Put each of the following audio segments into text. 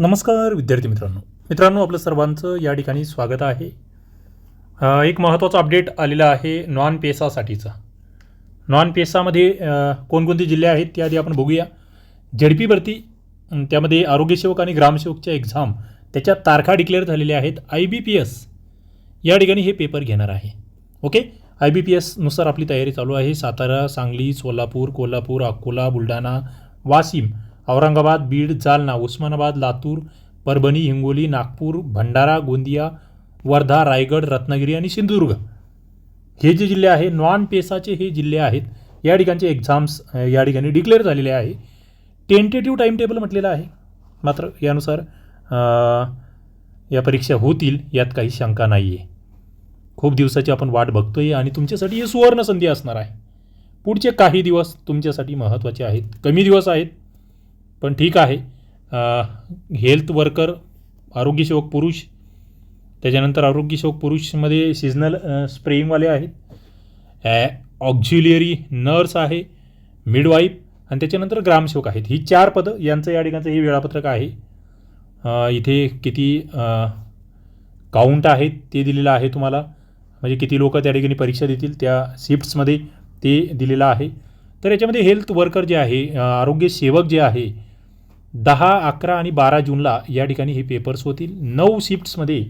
नमस्कार विद्यार्थी मित्रांनो. मित्रांनो आपलं सर्वांचं या ठिकाणी स्वागत आहे. एक महत्त्वाचा अपडेट आलेला आहे नॉन पेसासाठीचा. नॉन पेसामध्ये कोणकोणते जिल्हे आहेत त्याआधी आधी आपण बघूया. झडपी भरती त्यामध्ये आरोग्यसेवक आणि ग्रामसेवकच्या एक्झाम त्याच्या तारखा डिक्लेअर झालेल्या आहेत. आय बी पी एस या ठिकाणी हे पेपर घेणार आहे. ओके आय बी पी एसनुसार आपली तयारी चालू आहे. सातारा सांगली सोलापूर कोल्हापूर अकोला बुलढाणा वाशिम. औरंगाबाद बीड जालना उस्मानाबाद लातूर परभणी हिंगोली नागपूर भंडारा गोंदिया वर्धा रायगड रत्नागिरी आणि सिंधुदुर्ग. हे जे जिल्हे आहे नॉन पेसाचे हे जिल्हे आहेत या ठिकाणचे एक्झाम्स या ठिकाणी डिक्लेअर झालेले आहे. टेंटेटिव्ह टाईम टेबल म्हटलेलं आहे. मात्र यानुसार या परीक्षा होतील यात काही शंका नाही आहे खूप दिवसाची आपण वाट बघतो आहे आणि तुमच्यासाठी ही सुवर्ण संधी असणार आहे. पुढचे काही दिवस तुमच्यासाठी महत्त्वाचे आहेत. कमी दिवस आहेत. पण ठीक आहे. हेल्थ वर्कर आरोग्यसेवक पुरुष त्याच्यानंतर आरोग्यसेवक पुरुषमध्ये सिजनल स्प्रेईंगवाले आहेत. ऑक्झिलियरी नर्स आहे मिडवाईफ आणि त्याच्यानंतर ग्रामसेवक आहेत. ही चार पदं यांचं या ठिकाणचं हे वेळापत्रक आहे. इथे किती काउंट आहेत ते दिलेलं आहे तुम्हाला. म्हणजे किती लोक त्या ठिकाणी परीक्षा देतील त्या शिफ्ट्समध्ये ते दिलेलं आहे. तर याच्यामध्ये हेल्थ वर्कर जे आहे आरोग्यसेवक आरोग्य सेवक जे आहे दहा अकरा आणि बारा जूनला या ठिकाणी हे पेपर्स होतील. नऊ शिफ्ट्समध्ये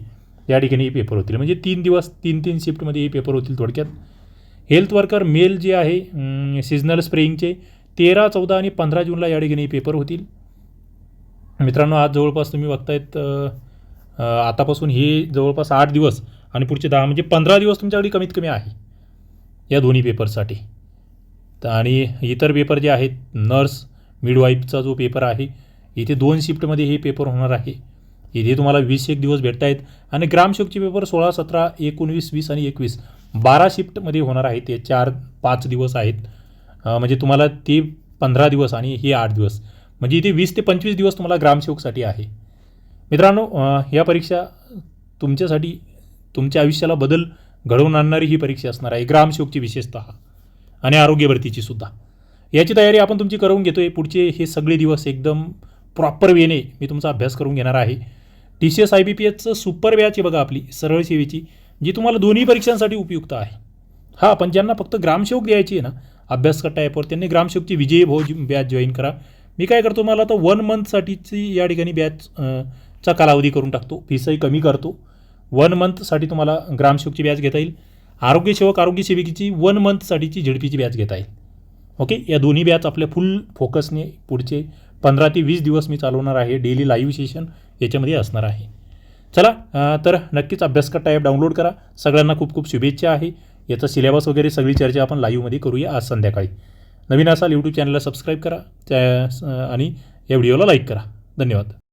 या ठिकाणी हे पेपर होतील. म्हणजे तीन दिवस तीन तीन शिफ्टमध्ये हे पेपर होतील थोडक्यात. हेल्थ वर्कर मेल जे आहे सिजनल स्प्रेईंगचे तेरा चौदा आणि पंधरा जूनला या ठिकाणी पेपर होतील. मित्रांनो आज जवळपास तुम्ही बघतायत आतापासून हे जवळपास आठ दिवस आणि पुढचे दहा म्हणजे पंधरा दिवस तुमच्याकडे कमीत कमी आहे. या दोन्ही पेपरसाठी तर आणि इतर पेपर जे आहेत नर्स मिडवाईफचा जो पेपर आहे इथे दोन शिफ्टमध्ये हे पेपर होणार आहे. इथे तुम्हाला वीस एक दिवस भेटत आहेत आणि ग्रामसेवकचे पेपर सोळा सतरा एकोणवीस वीस आणि एकवीस बारा शिफ्टमध्ये होणार आहेत. ते चार पाच दिवस आहेत. म्हणजे तुम्हाला ते पंधरा दिवस आणि हे आठ दिवस. म्हणजे इथे वीस ते पंचवीस दिवस तुम्हाला ग्रामसेवकसाठी आहे. मित्रांनो या परीक्षा तुमच्यासाठी तुमच्या आयुष्याला बदल घडवून आणणारी ही परीक्षा असणार आहे. ग्रामसेवकची विशेषतः आणि आरोग्य भरतीची सुद्धा. याची तयारी आपण तुमची करून घेतो आहे पुढचे हे सगळे दिवस एकदम प्रॉपर वेने मी तुमचा अभ्यास करून घेणार आहे. T C S I B P एचचं super batch आहे बघा आपली सरळ सेवेची जी तुम्हाला दोन्ही परीक्षांसाठी उपयुक्त आहे. हां पण ज्यांना फक्त ग्रामसेवक द्यायची आहे ना अभ्यास करता ॲपवर त्यांनी ग्रामसेवकची विजयी भाऊ बॅच जॉईन करा. मी काय करतो मला आता वन मंथसाठीची या ठिकाणी बॅच चा कालावधी करून टाकतो. फीसही कमी करतो. वन मंथसाठी तुम्हाला ग्रामसेवकची बॅच घेता येईल. आरोग्यसेवक आरोग्य सेविकेची वन मंथसाठीची झेडपीची बॅच घेता येईल. ओके या दोन्ही बॅच आपल्या फुल फोकसने पुढचे पंधरा ते वीस दिवस मी चालवणार आहे डेली लाईव्ह सेशन याच्यामध्ये असणार आहे. चला तर नक्कीच अभ्यास ॲप डाउनलोड करा. सगळ्यांना खूप खूप शुभेच्छा आहे. याचा सिलेबस वगैरे सगळी चर्चा आपण लाईव्हमध्ये करूया आज संध्याकाळी. नवीन असाल यूट्यूब चॅनलला सबस्क्राईब करा. त्या आणि या व्हिडिओला लाईक करा. धन्यवाद.